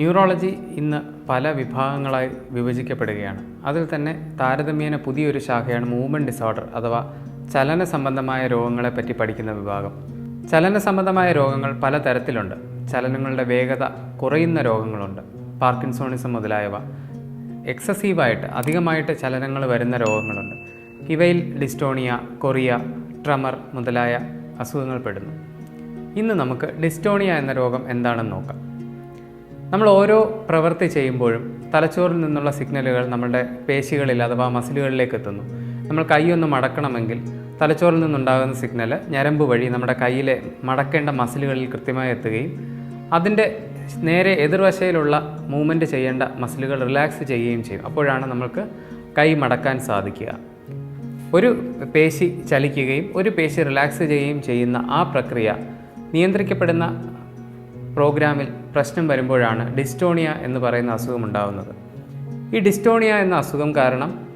Neurology ഇന്ന് പല വിഭാഗങ്ങളായി വിഭജിക്കപ്പെടുകയാണ്. അതിൽ തന്നെ താരതമ്യേന പുതിയൊരു ശാഖയാണ് മൂവ്മെന്റ് ഡിസോർഡർ അഥവാ ചലന സംബന്ധമായ രോഗങ്ങളെ പറ്റി പഠിക്കുന്ന വിഭാഗം. ചലന സംബന്ധമായ രോഗങ്ങൾ പല തരത്തിലുണ്ട്. ചലനങ്ങളുടെ വേഗത കുറയുന്ന രോഗങ്ങളുണ്ട്. പാർക്കിൻസോണിസം മുതലായവ. എക്സസീവായിട്ട് അധികമായിട്ട് ചലനങ്ങൾ വരുന്ന രോഗങ്ങളുണ്ട്. ഇവയിൽ ഡിസ്റ്റോണിയ കൊറിയ ട്രമർ മുതലായ അസുഖങ്ങൾ പെടുന്നു. ഇന്ന് നമുക്ക് ഡിസ്റ്റോണിയ എന്ന രോഗം എന്താണെന്ന് നോക്കാം. നമ്മൾ ഓരോ പ്രവൃത്തി ചെയ്യുമ്പോഴും തലച്ചോറിൽ നിന്നുള്ള സിഗ്നലുകൾ നമ്മുടെ പേശികളിൽ അഥവാ മസിലുകളിലേക്ക് എത്തുന്നു. നമ്മൾ കൈയൊന്ന് മടക്കണമെങ്കിൽ തലച്ചോറിൽ നിന്നുണ്ടാകുന്ന സിഗ്നൽ ഞരമ്പ് വഴി നമ്മുടെ കയ്യിലെ മടക്കേണ്ട മസിലുകളിൽ കൃത്യമായി എത്തുകയും അതിന്റെ നേരെ എതിർവശയിലുള്ള മൂവ്മെന്റ് ചെയ്യേണ്ട മസിലുകൾ റിലാക്സ് ചെയ്യുകയും ചെയ്യും. അപ്പോഴാണ് നമ്മൾക്ക് കൈ മടക്കാൻ സാധിക്കുക. ഒരു പേശി ചലിക്കുകയും ഒരു പേശി റിലാക്സ് ചെയ്യുകയും ചെയ്യുന്ന ആ പ്രക്രിയ നിയന്ത്രിക്കപ്പെടുന്ന പ്രോഗ്രാമിൽ പ്രശ്നം വരുമ്പോഴാണ് ഡിസ്റ്റോണിയ എന്ന് പറയുന്ന അസുഖം ഉണ്ടാകുന്നത് ഈ ഡിസ്റ്റോണിയ എന്ന അസുഖം കാരണം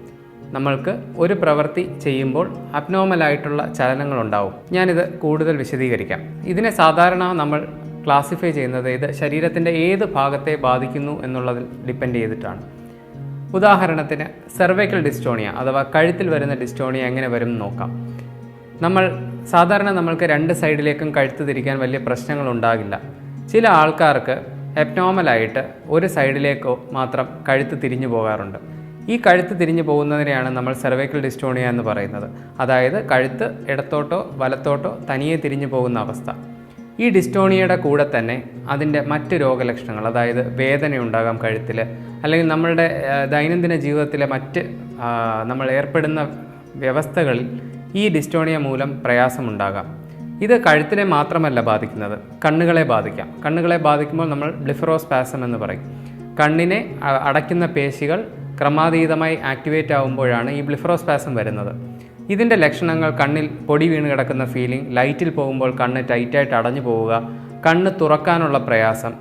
നമ്മൾക്ക് ഒരു പ്രവൃത്തി ചെയ്യുമ്പോൾ അബ്നോർമലായിട്ടുള്ള ചലനങ്ങളുണ്ടാവും ഞാനിത് കൂടുതൽ വിശദീകരിക്കാം. ഇതിനെ സാധാരണ നമ്മൾ ക്ലാസിഫൈ ചെയ്യുന്നത് ഇത് ശരീരത്തിന്റെ ഏത് ഭാഗത്തെ ബാധിക്കുന്നു എന്നുള്ളതിൽ ഡിപ്പെൻഡ് ചെയ്തിട്ടാണ്. ഉദാഹരണത്തിന് സെർവൈക്കൽ ഡിസ്റ്റോണിയ അഥവാ കഴുത്തിൽ വരുന്ന ഡിസ്റ്റോണിയ എങ്ങനെ വരും നോക്കാം. നമ്മൾ സാധാരണ നമ്മൾക്ക് രണ്ട് സൈഡിലേക്കും കഴുത്ത് തിരിക്കാൻ വലിയ പ്രശ്നങ്ങൾ ഉണ്ടാകില്ല. ചില ആൾക്കാർക്ക് എബ്നോമലായിട്ട് ഒരു സൈഡിലേക്കോ മാത്രം കഴുത്ത് തിരിഞ്ഞു പോകാറുണ്ട്. ഈ കഴുത്ത് തിരിഞ്ഞു പോകുന്നതിനെയാണ് നമ്മൾ സെർവൈക്കൽ ഡിസ്റ്റോണിയ എന്ന് പറയുന്നത്. അതായത് കഴുത്ത് ഇടത്തോട്ടോ വലത്തോട്ടോ തനിയെ തിരിഞ്ഞു പോകുന്ന അവസ്ഥ. ഈ ഡിസ്റ്റോണിയയുടെ കൂടെ തന്നെ അതിന്റെ മറ്റ് രോഗലക്ഷണങ്ങൾ അതായത് വേദനയുണ്ടാകാം കഴുത്തിൽ അല്ലെങ്കിൽ നമ്മളുടെ ദൈനംദിന ജീവിതത്തിലെ മറ്റ് നമ്മൾ ഏർപ്പെടുന്ന വ്യവസ്ഥകളിൽ ഈ ഡിസ്റ്റോണിയ മൂലം പ്രയാസമുണ്ടാകാം. ഇത് കഴുത്തിനെ മാത്രമല്ല ബാധിക്കുന്നത് കണ്ണുകളെ ബാധിക്കാം. കണ്ണുകളെ ബാധിക്കുമ്പോൾ നമ്മൾ ബ്ലിഫറോസ്പാസം എന്ന് പറയും. കണ്ണിനെ അടയ്ക്കുന്ന പേശികൾ ക്രമാതീതമായി ആക്ടിവേറ്റ് ആകുമ്പോഴാണ് ഈ ബ്ലിഫറോസ്പാസം വരുന്നത്. ഇതിന്റെ ലക്ഷണങ്ങൾ കണ്ണിൽ പൊടി വീണ് കിടക്കുന്ന ഫീലിംഗ് ലൈറ്റിൽ പോകുമ്പോൾ കണ്ണ് ടൈറ്റായിട്ട് അടഞ്ഞു പോവുക കണ്ണ് തുറക്കാനുള്ള പ്രയാസം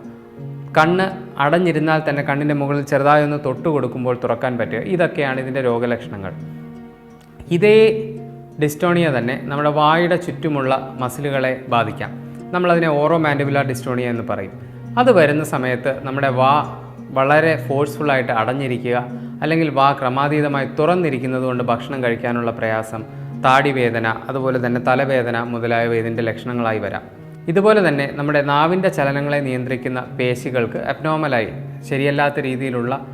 കണ്ണ് അടഞ്ഞിരുന്നാൽ തന്നെ കണ്ണിന്റെ മുകളിൽ ചെറുതായി ഒന്ന് തൊട്ട് കൊടുക്കുമ്പോൾ തുറക്കാൻ പറ്റുക ഇതൊക്കെയാണ് ഇതിന്റെ രോഗലക്ഷണങ്ങൾ. ഇതേ ഡിസ്റ്റോണിയ തന്നെ നമ്മുടെ വായുടെ ചുറ്റുമുള്ള മസിലുകളെ ബാധിക്കാം. നമ്മളതിനെ ഓറോ മാൻഡിബുലാർ ഡിസ്റ്റോണിയ എന്ന് പറയും. അത് വരുന്ന സമയത്ത് നമ്മുടെ വാ വളരെ ഫോഴ്സ്ഫുള്ളായിട്ട് അടഞ്ഞിരിക്കുക അല്ലെങ്കിൽ വാ ക്രമാതീതമായി തുറന്നിരിക്കുന്നത് കൊണ്ട് ഭക്ഷണം കഴിക്കാനുള്ള പ്രയാസം താടിവേദന അതുപോലെ തന്നെ തലവേദന മുതലായവ ഇതിന്റെ ലക്ഷണങ്ങളായി വരാം. ഇതുപോലെ തന്നെ നമ്മുടെ നാവിന്റെ ചലനങ്ങളെ നിയന്ത്രിക്കുന്ന പേശികൾക്ക് അബ്നോമലായി ശരിയല്ലാത്ത രീതിയിലുള്ള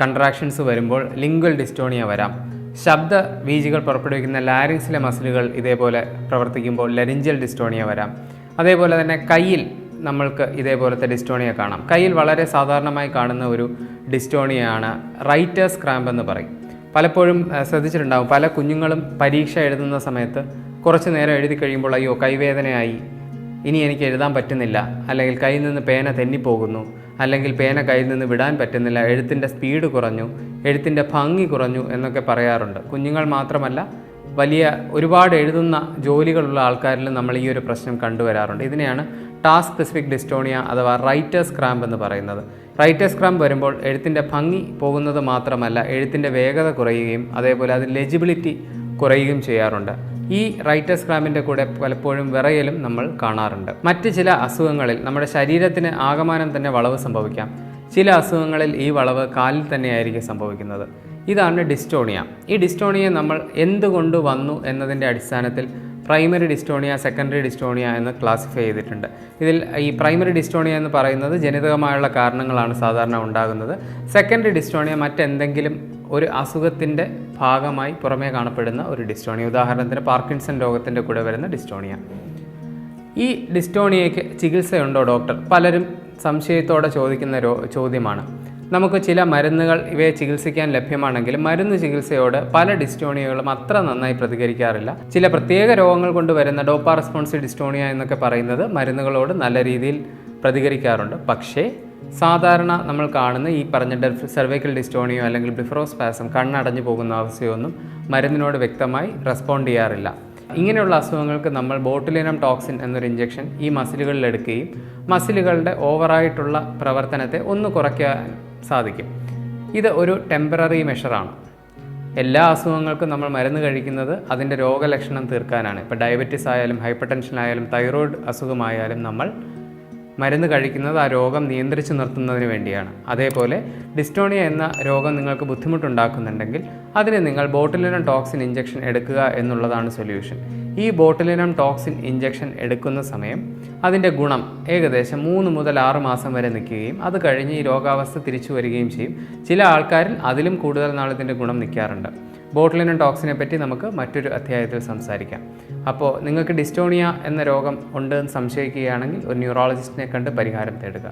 കൺട്രാക്ഷൻസ് വരുമ്പോൾ ലിംഗ്വൽ ഡിസ്റ്റോണിയ വരാം. ശബ്ദ വീജികൾ പുറപ്പെടുവിക്കുന്ന ലാരിങ്സിലെ മസിലുകൾ ഇതേപോലെ പ്രവർത്തിക്കുമ്പോൾ ലെരിഞ്ചൽ ഡിസ്റ്റോണിയ വരാം. അതേപോലെ തന്നെ കയ്യിൽ നമ്മൾക്ക് ഇതേപോലത്തെ ഡിസ്റ്റോണിയ കാണാം. കയ്യിൽ വളരെ സാധാരണമായി കാണുന്ന ഒരു ഡിസ്റ്റോണിയാണ് റൈറ്റേഴ്സ് ക്രാമ്പ് എന്ന് പറയും. പലപ്പോഴും ശ്രദ്ധിച്ചിട്ടുണ്ടാകും പല കുഞ്ഞുങ്ങളും പരീക്ഷ എഴുതുന്ന സമയത്ത് കുറച്ച് നേരം എഴുതി കഴിയുമ്പോൾ അയ്യോ കൈവേദനയായി. ഇനി എനിക്ക് എഴുതാൻ പറ്റുന്നില്ല. അല്ലെങ്കിൽ കയ്യിൽ നിന്ന് പേന തെന്നിപ്പോകുന്നു. അല്ലെങ്കിൽ പേന കയ്യിൽ നിന്ന് വിടാൻ പറ്റുന്നില്ല. എഴുത്തിന്റെ സ്പീഡ് കുറഞ്ഞു. എഴുത്തിന്റെ ഭംഗി കുറഞ്ഞു എന്നൊക്കെ പറയാറുണ്ട്. കുഞ്ഞുങ്ങൾ മാത്രമല്ല വലിയ ഒരുപാട് എഴുതുന്ന ജോലികളുള്ള ആൾക്കാരിൽ നമ്മൾ ഈ ഒരു പ്രശ്നം കണ്ടുവരാറുണ്ട്. ഇതിനെയാണ് ടാസ്ക് സ്പെസിഫിക് ഡിസ്റ്റോണിയ അഥവാ റൈറ്റേഴ്സ് ക്രാമ്പ് എന്ന് പറയുന്നത്. റൈറ്റേഴ്സ് ക്രാമ്പ് വരുമ്പോൾ എഴുത്തിന്റെ ഭംഗി പോകുന്നത് മാത്രമല്ല എഴുത്തിന്റെ വേഗത കുറയുകയും അതേപോലെ അത് ലെജിബിലിറ്റി കുറയുകയും ചെയ്യാറുണ്ട്. ഈ റൈറ്റേഴ്സ് ക്രാമ്പിന്റെ കൂടെ പലപ്പോഴും വിറയലും നമ്മൾ കാണാറുണ്ട്. മറ്റ് ചില അസുഖങ്ങളിൽ നമ്മുടെ ശരീരത്തിന് ആകമാനം തന്നെ വളവ് സംഭവിക്കാം. ചില അസുഖങ്ങളിൽ ഈ വളവ് കാലിൽ തന്നെയായിരിക്കും സംഭവിക്കുന്നത്. ഇതാണ് ഡിസ്റ്റോണിയ ഈ ഡിസ്റ്റോണിയ നമ്മൾ എന്തുകൊണ്ട് വന്നു എന്നതിന്റെ അടിസ്ഥാനത്തിൽ പ്രൈമറി ഡിസ്റ്റോണിയ സെക്കൻഡറി ഡിസ്റ്റോണിയ എന്ന് ക്ലാസിഫൈ ചെയ്തിട്ടുണ്ട്. ഇതിൽ ഈ പ്രൈമറി ഡിസ്റ്റോണിയ എന്ന് പറയുന്നത് ജനിതകമായുള്ള കാരണങ്ങളാണ് സാധാരണ ഉണ്ടാകുന്നത്. സെക്കൻഡറി ഡിസ്റ്റോണിയ മറ്റെന്തെങ്കിലും ഒരു അസുഖത്തിന്റെ ഭാഗമായി പുറമേ കാണപ്പെടുന്ന ഒരു ഡിസ്റ്റോണിയ. ഉദാഹരണത്തിന് പാർക്കിൻസൺ രോഗത്തിന്റെ കൂടെ വരുന്ന ഡിസ്റ്റോണിയ. ഈ ഡിസ്റ്റോണിയയ്ക്ക് ചികിത്സയുണ്ടോ ഡോക്ടർ? പലരും സംശയത്തോടെ ചോദിക്കുന്ന ചോദ്യമാണ്. നമുക്ക് ചില മരുന്നുകൾ ഇവയെ ചികിത്സിക്കാൻ ലഭ്യമാണെങ്കിലും മരുന്ന് ചികിത്സയോട് പല ഡിസ്റ്റോണിയകളും അത്ര നന്നായി പ്രതികരിക്കാറില്ല. ചില പ്രത്യേക രോഗങ്ങൾ കൊണ്ട് വരുന്ന ഡോപ്പാ റെസ്പോൺസ് ഡിസ്റ്റോണിയ എന്നൊക്കെ പറയുന്നത് മരുന്നുകളോട് നല്ല രീതിയിൽ പ്രതികരിക്കാറുണ്ട്. പക്ഷേ സാധാരണ നമ്മൾ കാണുന്ന ഈ പറഞ്ഞ ഡെഫ് സെർവൈക്കൽ ഡിസ്റ്റോണിയോ അല്ലെങ്കിൽ ബ്ലിഫറോസ്പാസം കണ്ണടഞ്ഞു പോകുന്ന അവസ്ഥയൊന്നും മരുന്നിനോട് വ്യക്തമായി റെസ്പോണ്ട് ചെയ്യാറില്ല. ഇങ്ങനെയുള്ള അസുഖങ്ങൾക്ക് നമ്മൾ ബോട്ടുലിനം ടോക്സിൻ എന്നൊരു ഇഞ്ചക്ഷൻ ഈ മസിലുകളിൽ എടുക്കുകയും മസിലുകളുടെ ഓവറായിട്ടുള്ള പ്രവർത്തനത്തെ ഒന്ന് കുറയ്ക്കാൻ സാധിക്കും. ഇത് ഒരു ടെമ്പററി മെഷറാണ് എല്ലാ അസുഖങ്ങൾക്കും നമ്മൾ മരുന്ന് കഴിക്കുന്നത് അതിന്റെ രോഗലക്ഷണം തീർക്കാനാണ്. ഇപ്പോൾ ഡയബറ്റിസ് ആയാലും ഹൈപ്പർ ടെൻഷൻ ആയാലും തൈറോയ്ഡ് അസുഖമായാലും നമ്മൾ മരുന്ന് കഴിക്കുന്നത് ആ രോഗം നിയന്ത്രിച്ച് നിർത്തുന്നതിന് വേണ്ടിയാണ്. അതേപോലെ ഡിസ്റ്റോണിയ എന്ന രോഗം നിങ്ങൾക്ക് ബുദ്ധിമുട്ടുണ്ടാക്കുന്നുണ്ടെങ്കിൽ അതിന് നിങ്ങൾ ബോട്ടിലിനം ടോക്സിൻ ഇഞ്ചക്ഷൻ എടുക്കുക എന്നുള്ളതാണ് സൊല്യൂഷൻ. ഈ ബോട്ടിലിനം ടോക്സിൻ ഇഞ്ചക്ഷൻ എടുക്കുന്ന സമയം അതിന്റെ ഗുണം ഏകദേശം മൂന്ന് മുതൽ ആറ് മാസം വരെ നിൽക്കുകയും അത് കഴിഞ്ഞ് ഈ രോഗാവസ്ഥ തിരിച്ചു വരികയും ചെയ്യും. ചില ആൾക്കാരിൽ അതിലും കൂടുതൽ നാൾ ഗുണം നിൽക്കാറുണ്ട്. ബോട്ടിലിനം ടോക്സിനെ പറ്റി നമുക്ക് മറ്റൊരു അധ്യായത്തിൽ സംസാരിക്കാം. അപ്പോൾ നിങ്ങൾക്ക് ഡിസ്റ്റോണിയ എന്ന രോഗം ഉണ്ടെന്ന് സംശയിക്കുകയാണെങ്കിൽ ഒരു ന്യൂറോളജിസ്റ്റിനെ കണ്ട് പരിഹാരം തേടുക.